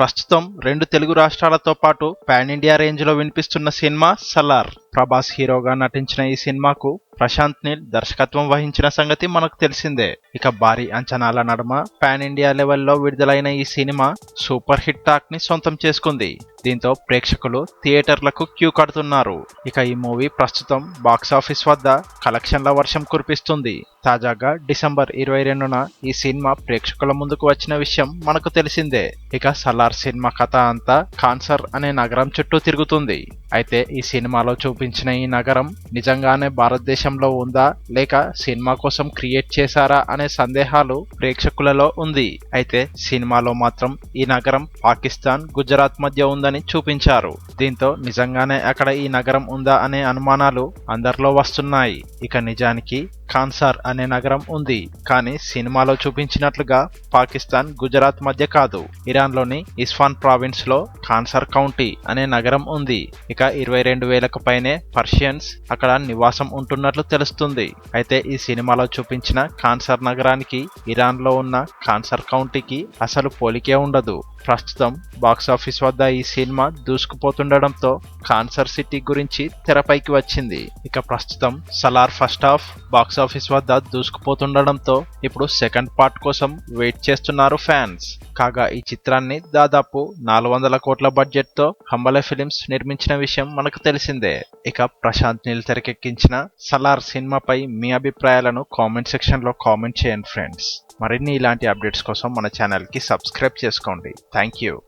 ప్రస్తుతం రెండు తెలుగు రాష్ట్రాలతో పాటు పాన్ ఇండియా రేంజ్లో వినిపిస్తున్న సినిమా సలార్. ప్రభాస్ హీరోగా నటించిన ఈ సినిమాకు ప్రశాంత్ నీల్ దర్శకత్వం వహించిన సంగతి మనకు తెలిసిందే. ఇక భారీ అంచనాల నడుమ పాన్ ఇండియా లెవెల్లో విడుదలైన ఈ సినిమా సూపర్ హిట్ టాక్ని సొంతం చేసుకుంది. దీంతో ప్రేక్షకులు థియేటర్లకు క్యూ కడుతున్నారు. ఇక ఈ మూవీ ప్రస్తుతం బాక్సాఫీస్ వద్ద కలెక్షన్ల వర్షం కురిపిస్తుంది. తాజాగా డిసెంబర్ ఇరవై రెండున ఈ సినిమా ప్రేక్షకుల ముందుకు వచ్చిన విషయం మనకు తెలిసిందే. ఇక సలార్ సినిమా కథ అంతా కాన్సర్ అనే నగరం చుట్టూ తిరుగుతుంది. అయితే ఈ సినిమాలో చూపించిన ఈ నగరం నిజంగానే భారతదేశంలో ఉందా లేక సినిమా కోసం క్రియేట్ చేశారా అనే సందేహాలు ప్రేక్షకులలో ఉంది. అయితే సినిమాలో మాత్రం ఈ నగరం పాకిస్తాన్ గుజరాత్ మధ్య ఉందని చూపించారు. దీంతో నిజంగానే అక్కడ ఈ నగరం ఉందా అనే అనుమానాలు అందరిలో వస్తున్నాయి. ఇక నిజానికి కాన్సార్ అనే నగరం ఉంది కానీ సినిమాలో చూపించినట్లుగా పాకిస్తాన్ గుజరాత్ మధ్య కాదు. ఇరాన్లోని ఇస్ఫాన్ ప్రావిన్స్లో కాన్సార్ కౌంటీ అనే నగరం ఉంది. ఇక ఇరవై రెండు వేలకు పైనే పర్షియన్స్ అక్కడ నివాసం ఉంటున్నట్లు తెలుస్తుంది. అయితే ఈ సినిమాలో చూపించిన కాన్సార్ నగరానికి ఇరాన్లో ఉన్న కాన్సర్ కౌంటీకి అసలు పోలికే ఉండదు. ప్రస్తుతం బాక్సాఫీస్ వద్ద ఈ సినిమా దూసుకుపోతుండడంతో కాన్సర్ సిటీ గురించి తెరపైకి వచ్చింది. ఇక ప్రస్తుతం సలార్ ఫస్ట్ హాఫ్ బాక్సాఫీస్ వద్ద దూసుకుపోతుండడంతో ఇప్పుడు సెకండ్ పార్ట్ కోసం వెయిట్ చేస్తున్నారు ఫ్యాన్స్. కాగా ఈ చిత్రాన్ని దాదాపు నాలుగు వందల కోట్ల బడ్జెట్తో హంబల ఫిలిమ్స్ నిర్మించిన విషయం మనకు తెలిసిందే. ఇక ప్రశాంత్ నీల్ తెరకెక్కించిన సలార్ సినిమాపై మీ అభిప్రాయాలను కామెంట్ సెక్షన్లో కామెంట్ చేయండి ఫ్రెండ్స్. మరిన్ని ఇలాంటి అప్డేట్స్ కోసం మన ఛానల్కి సబ్స్క్రైబ్ చేసుకోండి. Thank you.